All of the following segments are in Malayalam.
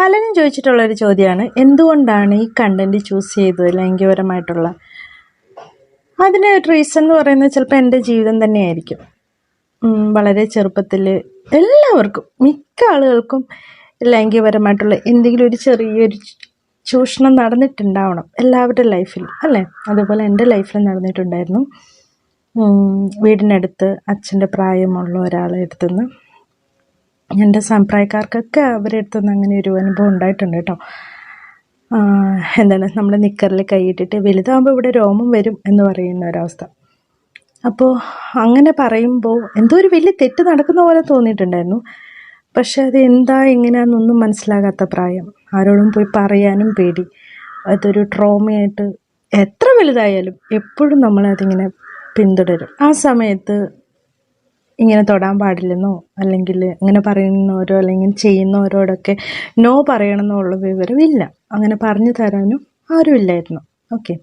പലരും ചോദിച്ചിട്ടുള്ളൊരു ചോദ്യമാണ് എന്തുകൊണ്ടാണ് ഈ കണ്ടന്റ് ചൂസ് ചെയ്തത്? ലൈംഗികപരമായിട്ടുള്ള. അതിന് റീസൺ എന്ന് പറയുന്നത് ചിലപ്പോൾ എന്റെ ജീവിതം തന്നെയായിരിക്കും. വളരെ ചെറുപ്പത്തിൽ എല്ലാവർക്കും മിക്ക ആളുകൾക്കും ലൈംഗികപരമായിട്ടുള്ള എന്തെങ്കിലും ഒരു ചെറിയൊരു ചൂഷണം നടന്നിട്ടുണ്ടാവണം എല്ലാവരുടെ ലൈഫിൽ അല്ലേ? അതുപോലെ എന്റെ ലൈഫിൽ നടന്നിട്ടുണ്ടായിരുന്നു. വീടിനടുത്ത് അച്ഛന്റെ പ്രായമുള്ള ഒരാളെ അടുത്തുനിന്ന്. എന്റെ സമ്പ്രായക്കാർക്കൊക്കെ അവരുടെ അടുത്തുനിന്ന് അങ്ങനെ ഒരു അനുഭവം ഉണ്ടായിട്ടുണ്ട് കേട്ടോ. എന്താണ് നമ്മൾ നിക്കറിൽ കൈയിട്ടിട്ട് വലുതാകുമ്പോൾ ഇവിടെ രോമം വരും എന്ന് പറയുന്ന ഒരവസ്ഥ. അപ്പോൾ അങ്ങനെ പറയുമ്പോൾ എന്തോ ഒരു വലിയ തെറ്റ് നടക്കുന്ന പോലെ തോന്നിയിട്ടുണ്ടായിരുന്നു. പക്ഷെ അത് എന്താ എങ്ങനെയാണെന്നൊന്നും മനസ്സിലാകാത്ത പ്രായം. ആരോടും പോയി പറയാനും പേടി. അതൊരു ട്രോമയായിട്ട് എത്ര വലുതായാലും എപ്പോഴും നമ്മളതിങ്ങനെ പിന്തുടരും. ആ സമയത്ത് ഇങ്ങനെ തൊടാൻ പാടില്ലെന്നോ? അല്ലെങ്കിൽ ഇങ്ങനെ പറയുന്നവരോ അല്ലെങ്കിൽ ചെയ്യുന്നവരോടൊക്കെ നോ പറയണമെന്നുള്ള വിവരമില്ല. അങ്ങനെ പറഞ്ഞു തരാനും ആരുമില്ലായിരുന്നു. ഓക്കെ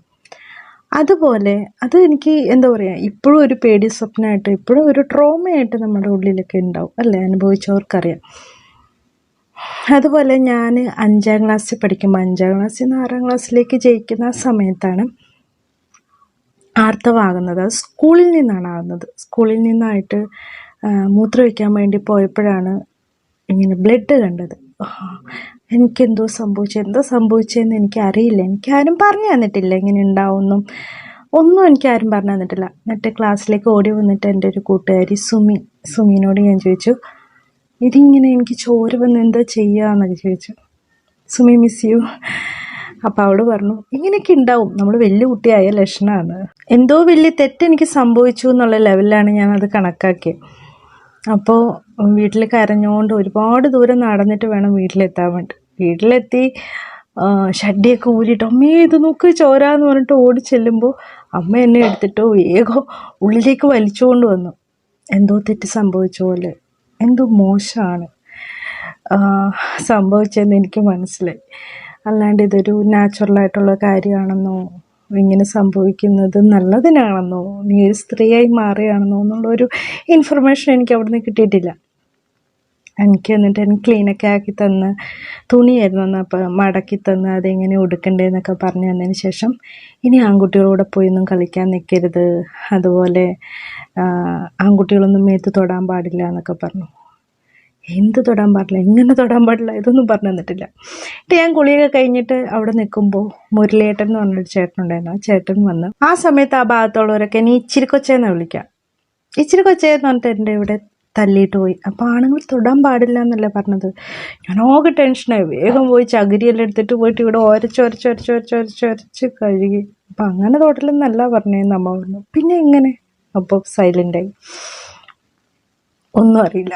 അതുപോലെ അത് എനിക്ക് എന്താ പറയുക ഇപ്പോഴും ഒരു പേടി സ്വപ്നമായിട്ട് ഇപ്പോഴും ഒരു ട്രോമയായിട്ട് നമ്മുടെ ഉള്ളിലൊക്കെ ഉണ്ടാവും അല്ലേ? അനുഭവിച്ചവർക്കറിയാം. അതുപോലെ ഞാൻ അഞ്ചാം ക്ലാസ്സിൽ പഠിക്കുമ്പോൾ അഞ്ചാം ക്ലാസ്സിൽ നിന്ന് ആറാം ക്ലാസ്സിലേക്ക് ജയിക്കുന്ന സമയത്താണ് ആർത്തവാകുന്നത്. അത് സ്കൂളിൽ നിന്നാണ് ആകുന്നത്. സ്കൂളിൽ നിന്നായിട്ട് മൂത്രമൊഴിക്കാൻ വേണ്ടി പോയപ്പോഴാണ് ഇങ്ങനെ ബ്ലഡ് കണ്ടത്. എനിക്കെന്തോ സംഭവിച്ചു? എന്തോ സംഭവിച്ചതെന്ന് എനിക്കറിയില്ല. എനിക്കാരും പറഞ്ഞു തന്നിട്ടില്ല. ഇങ്ങനെ ഉണ്ടാവുമെന്നും ഒന്നും എനിക്കാരും പറഞ്ഞു തന്നിട്ടില്ല. എന്നിട്ട് ക്ലാസ്സിലേക്ക് ഓടി വന്നിട്ട് എന്റെ ഒരു കൂട്ടുകാരി സുമി സുമിനോട് ഞാൻ ചോദിച്ചു ഇതിങ്ങനെ എനിക്ക് ചോര വന്ന് എന്താ ചെയ്യുക എന്നൊക്കെ ചോദിച്ചു. സുമി മിസ് യു അപ്പോൾ അവൾ പറഞ്ഞു ഇങ്ങനെയൊക്കെ ഉണ്ടാവും. നമ്മൾ വലിയ കുട്ടിയായ ലക്ഷണമാണ് എന്തോ വലിയ തെറ്റ് എനിക്ക് സംഭവിച്ചു എന്നുള്ള ലെവലിലാണ് ഞാൻ അത് കണക്കാക്കിയത്. അപ്പോൾ വീട്ടിൽ കരഞ്ഞുകൊണ്ട് ഒരുപാട് ദൂരം നടന്നിട്ട് വേണം വീട്ടിലെത്താൻ വേണ്ടി. വീട്ടിലെത്തി ഷഡ്ഡിയൊക്കെ ഊരിയിട്ട് അമ്മേ ഇത് നോക്ക് ചോരാന്ന് പറഞ്ഞിട്ട് ഓടി ചെല്ലുമ്പോൾ അമ്മ എന്നെ എടുത്തിട്ട് വേഗം ഉള്ളിലേക്ക് വലിച്ചുകൊണ്ട് വന്നു. എന്തോ തെറ്റ് സംഭവിച്ച പോലെ. എന്തോ മോശമാണ് സംഭവിച്ചതെന്ന് എനിക്ക് മനസ്സിലായി. അല്ലാണ്ട് ഇതൊരു നാച്ചുറലായിട്ടുള്ള കാര്യമാണെന്നോ ഇങ്ങനെ സംഭവിക്കുന്നത് നല്ലതിനാണെന്നോ നീ ഒരു സ്ത്രീയായി മാറുകയാണെന്നോ എന്നുള്ളൊരു ഇൻഫർമേഷൻ എനിക്ക് അവിടെ നിന്ന് കിട്ടിയിട്ടില്ല. എനിക്ക് എന്നിട്ട് എനിക്ക് ക്ലീനൊക്കെ ആക്കി തന്ന് തുണിയായിരുന്നു അന്ന് അപ്പോൾ മടക്കി തന്ന് അതെങ്ങനെ ഉടുക്കണ്ടേന്നൊക്കെ പറഞ്ഞു തന്നതിന് ശേഷം ഇനി ആൺകുട്ടികളോടെ പോയി ഒന്നും കളിക്കാൻ നിൽക്കരുത് അതുപോലെ ആൺകുട്ടികളൊന്നും മേത്ത് തൊടാൻ പാടില്ല എന്നൊക്കെ പറഞ്ഞു. എന്ത് തൊടാൻ പാടില്ല എങ്ങനെ തൊടാൻ പാടില്ല ഇതൊന്നും പറഞ്ഞു തന്നിട്ടില്ല. എന്നിട്ട് ഞാൻ കുളിയൊക്കെ കഴിഞ്ഞിട്ട് അവിടെ നിൽക്കുമ്പോൾ മുരളിയേട്ടൻ എന്ന് പറഞ്ഞൊരു ചേട്ടനുണ്ടായിരുന്നു ആ ചേട്ടൻ വന്ന് ആ സമയത്ത് ആ ഭാഗത്തുള്ളവരൊക്കെ ഇനി ഇച്ചിരി കൊച്ചേന്ന് വിളിക്കാം. ഇച്ചിരി കൊച്ചേന്ന് പറഞ്ഞിട്ട് എന്റെ ഇവിടെ തല്ലിയിട്ട് പോയി. അപ്പോൾ ആണുങ്ങൾ തൊടാൻ പാടില്ല എന്നല്ലേ പറഞ്ഞത്. ഞാൻ ഓകെ ടെൻഷനായി. വേഗം പോയി ചകിരിയെല്ലാം എടുത്തിട്ട് പോയിട്ട് ഇവിടെ ഒരച്ച് ഒരച്ച് ഒരച്ച് ഒരച്ച് ഒരച്ച് ഒരച്ച് കഴുകി. അപ്പം അങ്ങനെ തൊടലെന്നല്ല പറഞ്ഞു അമ്മ പറഞ്ഞു. പിന്നെ എങ്ങനെ? അപ്പോൾ സൈലന്റായി ഒന്നും അറിയില്ല.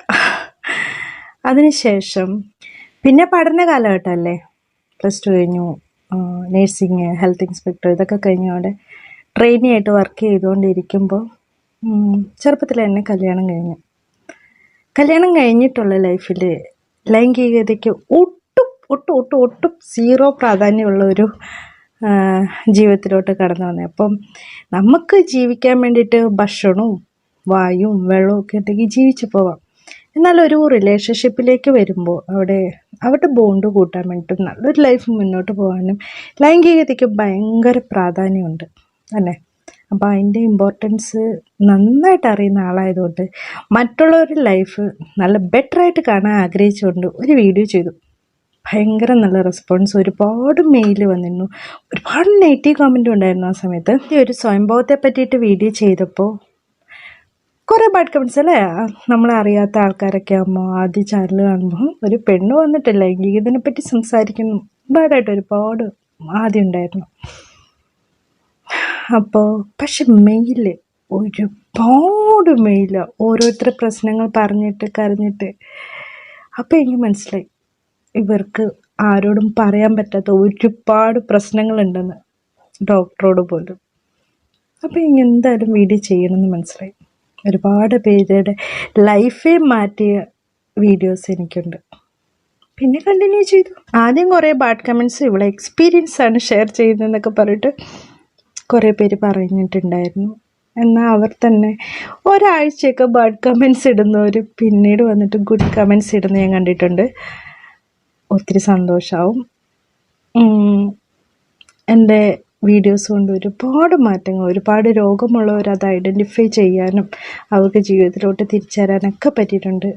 അതിനുശേഷം പിന്നെ പഠന കാലഘട്ടമല്ലേ? പ്ലസ് ടു കഴിഞ്ഞു. നേഴ്സിങ് ഹെൽത്ത് ഇൻസ്പെക്ടർ ഇതൊക്കെ കഴിഞ്ഞോടെ ട്രെയിനി ആയിട്ട് വർക്ക് ചെയ്തുകൊണ്ടിരിക്കുമ്പോൾ ചെറുപ്പത്തിൽ തന്നെ കല്യാണം കഴിഞ്ഞു. കല്യാണം കഴിഞ്ഞിട്ടുള്ള ലൈഫിൽ ലൈംഗികതയ്ക്ക് ഒട്ടും ഒട്ടും ഒട്ടും ഒട്ടും സീറോ പ്രാധാന്യമുള്ള ഒരു ജീവിതത്തിലോട്ട് കടന്നു വന്നത് അപ്പം നമുക്ക് ജീവിക്കാൻ വേണ്ടിയിട്ട് ഭക്ഷണവും വായും വെള്ളവും ഒക്കെ ഉണ്ടെങ്കിൽ ജീവിച്ചു പോവാം. എന്നാൽ ഒരു റിലേഷൻഷിപ്പിലേക്ക് വരുമ്പോൾ അവിടെ അവരുടെ ബോണ്ട് കൂട്ടാൻ വേണ്ടിയിട്ടും നല്ലൊരു ലൈഫ് മുന്നോട്ട് പോകാനും ലൈംഗികതയ്ക്ക് ഭയങ്കര പ്രാധാന്യമുണ്ട് അല്ലേ? അപ്പോൾ അതിന്റെ ഇമ്പോർട്ടൻസ് നന്നായിട്ട് അറിയുന്ന ആളായതുകൊണ്ട് മറ്റുള്ളവരുടെ ലൈഫ് നല്ല ബെറ്ററായിട്ട് കാണാൻ ആഗ്രഹിച്ചുകൊണ്ട് ഒരു വീഡിയോ ചെയ്തു. ഭയങ്കര നല്ല റെസ്പോൺസ് ഒരുപാട് മെയിൽ വന്നിരുന്നു. ഒരുപാട് നെഗറ്റീവ് കമന്റും ഉണ്ടായിരുന്നു ആ സമയത്ത്. ഈ ഒരു സ്വയംഭവത്തെ പറ്റിയിട്ട് വീഡിയോ ചെയ്തപ്പോൾ കുറേ ബാഡ് കമൻസ് അല്ലേ? നമ്മളെ അറിയാത്ത ആൾക്കാരൊക്കെ ആകുമ്പോൾ ആദ്യ ചാനൽ കാണുമ്പോൾ ഒരു പെണ്ണ് വന്നിട്ടില്ല. എങ്കിൽ പറ്റി സംസാരിക്കുന്നു. ബാഡായിട്ട് ഒരുപാട് ആദ്യം ഉണ്ടായിരുന്നു. അപ്പോൾ പക്ഷെ മെയിൽ ഒരുപാട് മെയിൽ ഓരോരുത്തരുടെ പ്രശ്നങ്ങൾ പറഞ്ഞിട്ട് കരഞ്ഞിട്ട്. അപ്പോൾ എനിക്ക് മനസ്സിലായി. ഇവർക്ക് ആരോടും പറയാൻ പറ്റാത്ത ഒരുപാട് പ്രശ്നങ്ങളുണ്ടെന്ന് ഡോക്ടറോട് പോലും. അപ്പോൾ ഇനി എന്തായാലും വീഡിയോ ചെയ്യണമെന്ന് മനസ്സിലായി. ഒരുപാട് പേരുടെ ലൈഫേ മാറ്റിയ വീഡിയോസ് എനിക്കുണ്ട്. പിന്നെ കണ്ടിന്യൂ ചെയ്തു. ആദ്യം കുറേ ബാഡ് കമന്റ്സ് ഇവിടെ എക്സ്പീരിയൻസ് ആണ് ഷെയർ ചെയ്യുന്നതെന്നൊക്കെ പറഞ്ഞിട്ട് കുറേ പേര് പറഞ്ഞിട്ടുണ്ടായിരുന്നു. എന്നാൽ അവർ തന്നെ ഒരാഴ്ചയൊക്കെ ബാഡ് കമന്റ്സ് ഇടുന്നവർ പിന്നീട് വന്നിട്ട് ഗുഡ് കമന്റ്സ് ഇടുന്ന ഞാൻ കണ്ടിട്ടുണ്ട്. ഒത്തിരി സന്തോഷമാവും എന്റെ വീഡിയോസ് കൊണ്ട് ഒരുപാട് മാറ്റങ്ങൾ ഒരുപാട് രോഗമുള്ളവർ അത് ഐഡന്റിഫൈ ചെയ്യാനും അവർക്ക് ജീവിതത്തിലോട്ട് തിരിച്ചുവരാനൊക്കെ പറ്റിയിട്ടുണ്ട്.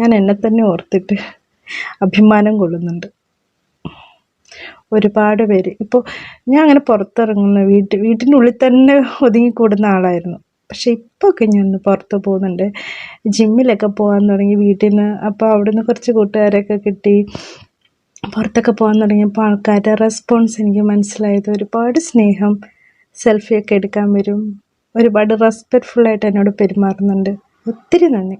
ഞാൻ എന്നെ തന്നെ ഓർത്തിട്ട് അഭിമാനം കൊള്ളുന്നുണ്ട്. ഒരുപാട് പേര്. ഇപ്പോൾ ഞാൻ അങ്ങനെ പുറത്തിറങ്ങുന്ന വീട്ടിൽ വീട്ടിന്റെ ഉള്ളിൽ തന്നെ ഒതുങ്ങിക്കൂടുന്ന ആളായിരുന്നു. പക്ഷെ ഇപ്പോൾ ഒക്കെ ഞാൻ പുറത്ത് പോകുന്നുണ്ട്. ജിമ്മിലൊക്കെ പോകാൻ തുടങ്ങി വീട്ടിൽ നിന്ന്. അപ്പോൾ അവിടുന്ന് കുറച്ച് കൂട്ടുകാരൊക്കെ കിട്ടി. പുറത്തൊക്കെ പോകാൻ തുടങ്ങിയപ്പോൾ ആൾക്കാരുടെ റെസ്പോൺസ് എനിക്ക് മനസ്സിലായത് ഒരുപാട് സ്നേഹം സെൽഫിയൊക്കെ എടുക്കാൻ വരും. ഒരുപാട് റെസ്പെക്റ്റ്ഫുള്ളായിട്ട് എന്നോട് പെരുമാറുന്നുണ്ട്. ഒത്തിരി നന്ദി.